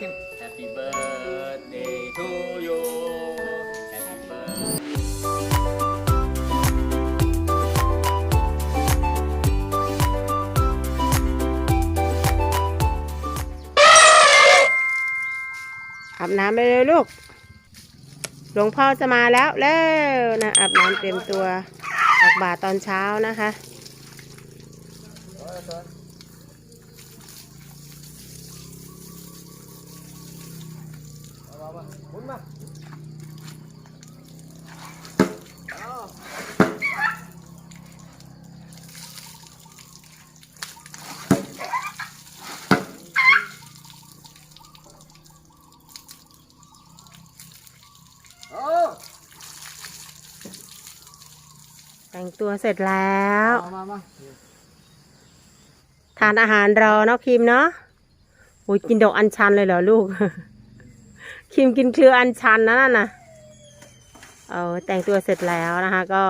คิม Happy birthday to you Happy birthday อาบน้ำไปเลยลูก หลวงพ่อจะมาแล้วแล้วนะอาบน้ำเตรียมตัวตักบาตรตอนเช้านะคะ หมุนมาเอาเอาแต่งตัวเสร็จแล้ว เอามามาทานอาหารรอเนาะคิมเนาะโอ้ยกินดอกอัญชันเลยเหรอลูก คิมกินเครืออัญชันนะนั่นนะเออแต่งตัวเสร็จแล้วนะคะ ก็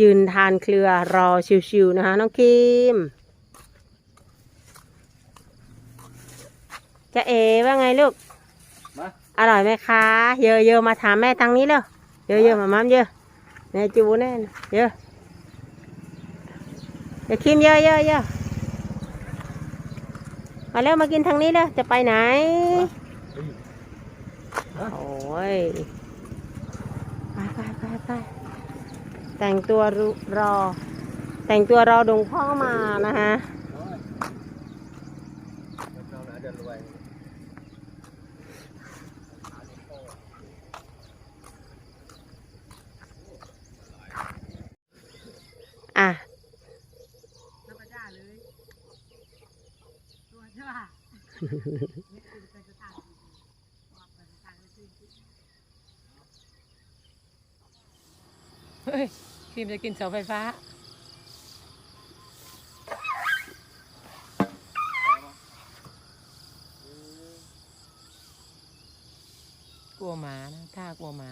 ยืนทานเครือรอชิวๆนะคะน้องคิมจะเอว่าไงลูกมาอร่อยไหมคะเยอะเยอะๆมาถามแม่ตังนี้เร็วเยอะเยอะๆมาม้ามเยอะแม่จูแน่นเยอะเดี๋ยวคิมเยอะเยอะเยอะมาเร็วมากินทางนี้เร็วจะไปไหน โอ้ย ไปไปไปไปแต่งตัวรุรอแต่งตัวรอดงพ่อมานะคะเราหนาเดินรวยอะ เฮ้ยพิมจะกินเสาไฟฟ้า กลัวหมานะถ้ากลัวหมา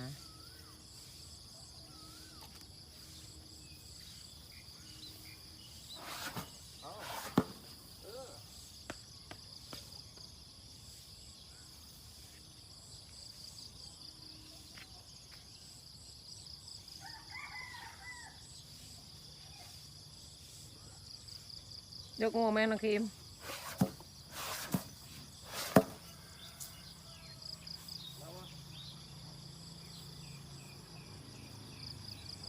ยกงวงไหมน้องครีม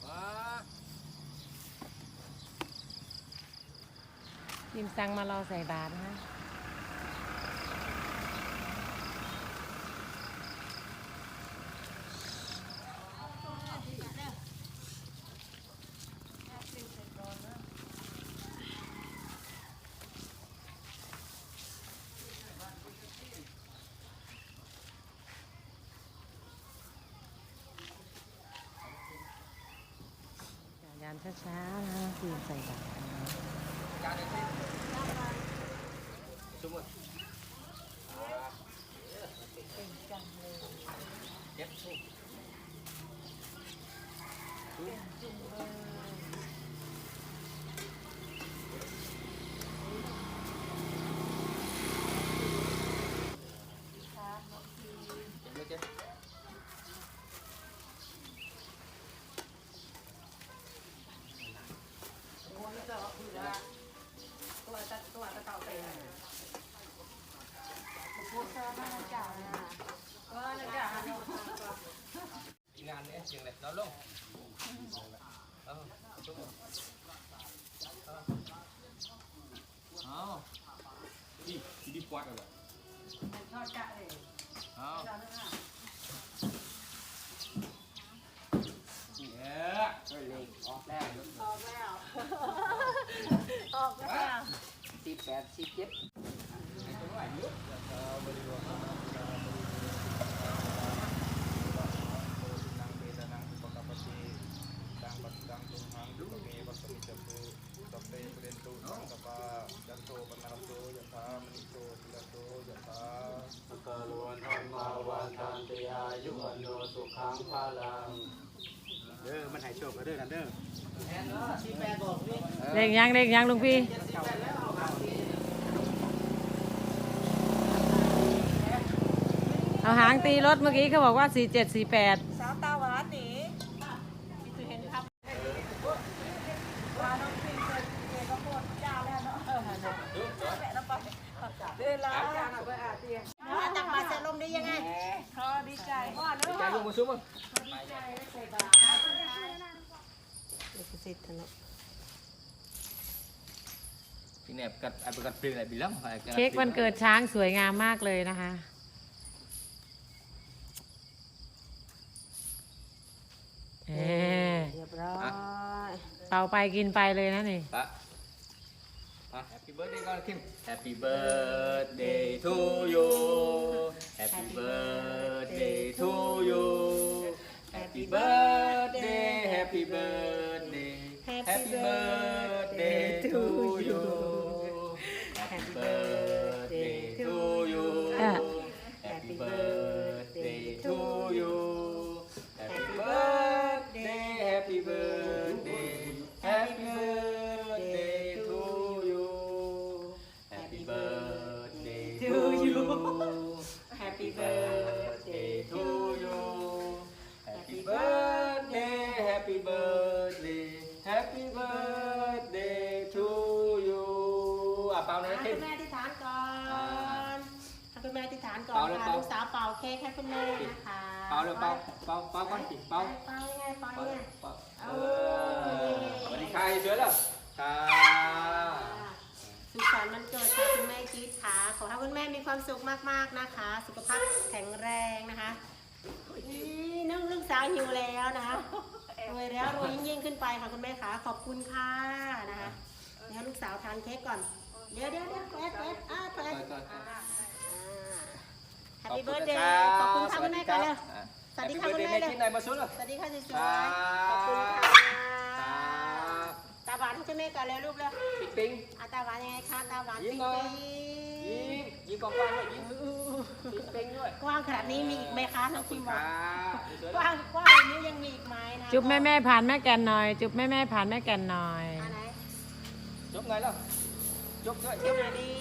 มาครีมสั่งมารอใส่บาตรนะยาม เช้าๆนะคือใส่บาตรนะจานหนึ่งสิสมมติเก็บทุกเก็บเลยเก็บ อีกงาน นี้จริงเลยเราลงเอาจุ๊บเอาอีดีดีกว่ากันเลยเอาเย้เฮ้ยออกแล้วออกแล้วออกแล้วสิบแปดสิบเจ็ดไอ้ตัวไหนเยอะนังเวทนังอุปกปปติตังปัสสังตุมหังตุเมวัสมิจตุสัพเพเปเรนตุสังกปาจันโทปนารโสยถามณิโชติลโสยถา สุขลวันธรรมาวันทันติอายุวันโนสุขังพาลัง เด้อมันหายโชคแล้วเด้อกันเด้อ เด็กยังเด็กยังลุงพี่เอาหางตีรถเมื่อกี้เขาบอกว่า 4748 สาวตาหวานหนีมีเห็นครับว่าน้องพิมเคยเคยก็โคตรเจ้าแล้วเนาะเออแม่แล้วไปเวลาไปอาเตียจากมาเสลมได้ยังไงเขาดีใจพ่อเนาะ ใจลงมาซุ้มมั้งที่เนี่ยกัดไอ้กัดปลิงอะ ไรบิลัมเค้กวันเกิดช้างสวยงามมากเลยนะคะ เอ๊ะเรียบร้อยเป่าไปกินไปเลยนะนี่ปะปะ Happy birthday ก่อนคิม Happy birthday to you Happy birthday to you Happy birthday Happy birthday Happy birthday to ให้คุณแม่ที่ฐานก่อนเป่าเลยค่ะเป่าลูกสาวเป่าเค้กให้คุณแม่นะคะเปล่าเลยเปล่าเปล่าเปล่าก่อนสิเปล่าเป่ายังไงเป่าเปล่ายังไงเปล่าเออสวัสดีค่ะเสือแล้วค่ะสุขสันต์วันเกิดค่ะคุณแม่จี๊ดค่ะขอให้คุณแม่มีความสุขมากๆนะคะ สุขภาพแข็งแรงนะคะนี่น้องลูกสาวหิวแล้วนะคะรวยแล้วรวยยิ่งๆขึ้นไปค่ะคุณแม่ค่ะขอบคุณค่ะนะคะเดี๋ยวลูกสาวทานเค้กก่อน เดี๋ยวเดี๋ยวเดี๋ยวเอ็ดเอ็ดอ้าวเอ็ด แฮปปี้เบิร์ดเดย์ขอบคุณค่ะคุณแม่กันเลยสวัสดีค่ะคุณแม่เลยที่ไหนมาสุดเหรอสวัสดีค่ะสวยครับๆขอบคุณค่ะครับตาหวานให้คุณแม่ก่อนเลยลูกเลยปิ๊งปิ๊งอาตาหวานยังไงคะตาหวานยิ้มปิ๊งหน่อยปิ๊ยิ้งมยิ้มกว้างๆด้วยยิ้มปิ๊งปิ๊งด้วยกว้างขนาดนี้มีอีกไหมคะน้องคุคิณมคบอกรับกว้างกว้างอย่างนี้ยังมีอีกไหมนะจุ๊บแม่แม่ผ่านแม่แกนหน่อย จุ๊บแม่แม่ผ่านแม่แกนหน่อยอันไหนจบไงแล้วจบด้วยจจุ๊บบหน่อยดีจบดี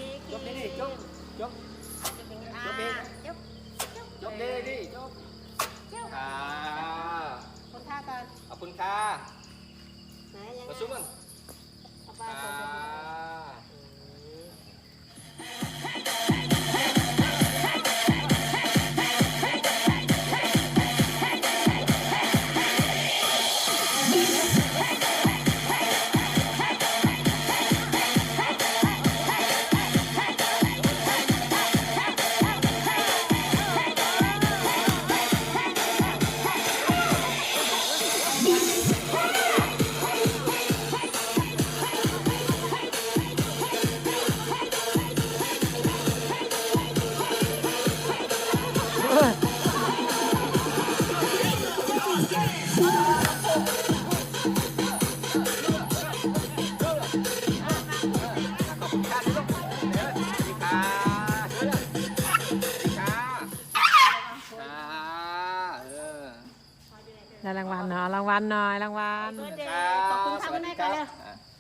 ลเนาะรางวัลหน่อยรางวัลเบิร์ดเดย์ขอบคุณค่ะคุณแม่ก่อนเลย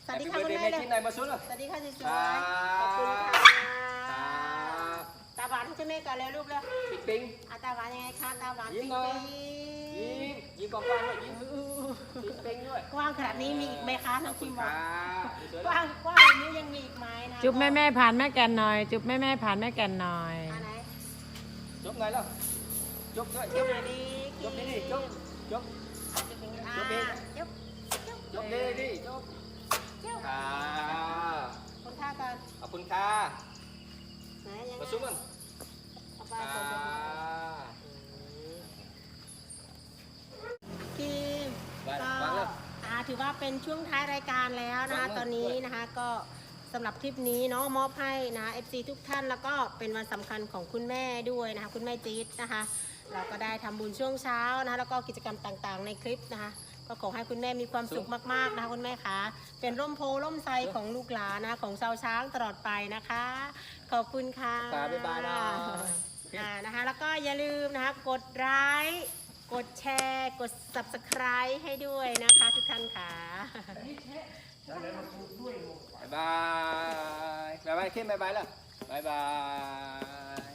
สวัสดีค่ะคุณแม่เลยที่ไหนมาสุดเหรอสวัสดีค่ะสวยครัๆขอบคุณบค่ะครับตาหวานให้คุณแม่ก่อนเลยลูกเลยปิ๊งปิ๊งอาตาหวานยังไงคะตาหวานยิ้มหน่อยยิ้มยิ้มกว้างๆด้วยยิ้มปิ๊งปิ๊งด้วยกว้างขนาดนี้มีอีกไหมคะน้ขอองบคิคุณมคบอรักบกว้างกว้างอย่างนี้ยังมีอีกไหมนะจุ๊บแม่แม่ผ่านแม่แกนหน่อย จุ๊บแม่แม่ผ่านแม่แกนหน่อยอันไหนจบไงแล้วจบด้วยจจุ๊บบหน่อยดีจบดีดิจบจบ อบคุณค่ะไหนยังไงมาซุ้มมันเอาไปค่ะก่อนพี่วางก็วางแล้ว อ่าถือว่าเป็นช่วงท้ายรายการแล้วนะคะวางเลยตอนนี้นะคะก็สำหรับคลิปนี้เนาะมอบให้นะ FC ทุกท่านแล้วก็เป็นวันสำคัญของคุณแม่ด้วยนะคะ คุณแม่จี๊ดนะคะ เราก็ได้ทำบุญช่วงเช้านะคะแล้วก็กิจกรรมต่างๆ ในคลิปนะคะ ก็ขอให้คุณแม่มีความสุขมากๆนะคะคุณแม่คะเป็นร่มโพล่มไทรของลูกหลานนะคะของชาวช้างตลอดไปนะคะ ขอบคุณค่ะค่ะบ๊ายบายนะ อ่านะคะ แล้วก็อย่าลืมนะคะกดไลค์กดแชร์ กด subscribe ให้ด้วยนะคะทุกท่านค่ะ บ๊ายบาย บ๊ายบายเข้มบ๊ายบายแล้วบ๊ายบาย